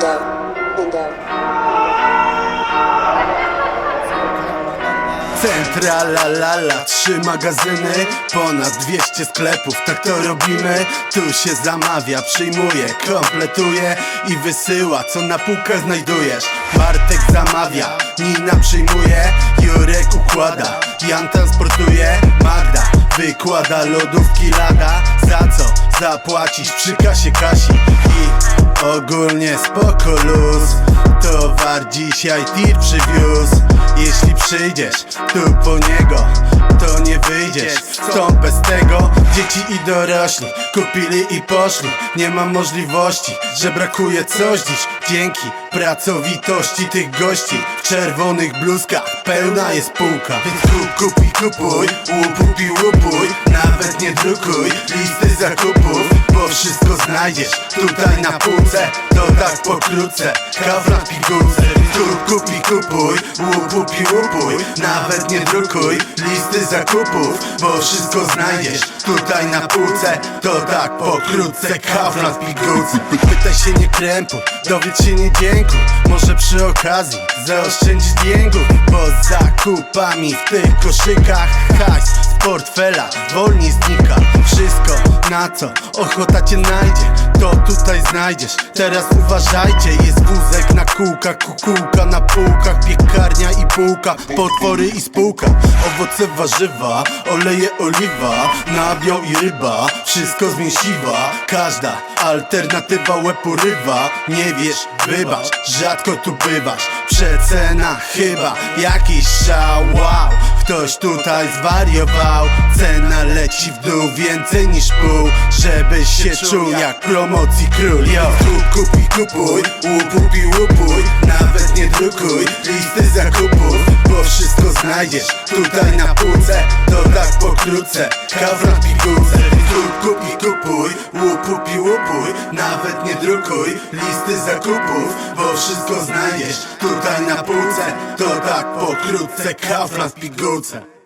Lindo. Centra la la la, trzy magazyny, ponad 200 sklepów, tak to robimy. Tu się zamawia, przyjmuje, kompletuje i wysyła Co na półkach znajdujesz. Bartek zamawia, Nina przyjmuje, Jurek układa Jan transportuje, wykłada lodówki lada. Za co zapłacisz? Przy kasie Kasi. I ogólnie spoko luz. Towar dzisiaj tir przywiózł. Jeśli przyjdziesz tu po niego wyjdziesz stąd bez tego. Dzieci i dorośli kupili i poszli. Nie ma możliwości, że brakuje coś dziś. Dzięki pracowitości tych gości W czerwonych bluzkach pełna jest półka. Więc kup, kup i kupuj, łupup i łupuj. Nawet nie drukuj listy zakupów Bo wszystko znajdziesz tutaj na półce. To tak pokrótce, kawa w pigułce Kup, kup i kupuj, łupup i łupuj. Nawet nie drukuj listy zakupów Bo wszystko znajdziesz tutaj na półce. To tak pokrótce, kawa w pigułce Pytaj się nie krępu, dowiedz się nie dzięku Może przy okazji zaoszczędzić jęgów Bo zakupami w tych koszykach Hajs z portfela. Znika Wszystko na co? Ochota cię najdzie To tutaj znajdziesz. Teraz uważajcie Jest wózek na kółkach Kukułka na półkach Piekarnia i półka Potwory i spółka. Owoce warzywa Oleje oliwa Nabiał i ryba. Wszystko z mięsiwa Każda alternatywa łeb urywa. Nie wiesz, wybacz Rzadko tu bywasz. Przecena chyba Jakiś szał Wow Ktoś tutaj zwariował Cena leci w dół więcej niż pół Żebyś się czuł jak promocji król Yo, kup, kup i kupuj Łupup i łupuj Nawet nie drukuj listy zakupów Bo wszystko znajdziesz tutaj na półce To tak pokrótce Kawra w pigułce kup i kupuj Łupup i łupuj Nawet nie drukuj listy zakupów Bo wszystko znajdziesz tutaj na półce To tak pokrótce Kawra w pigułce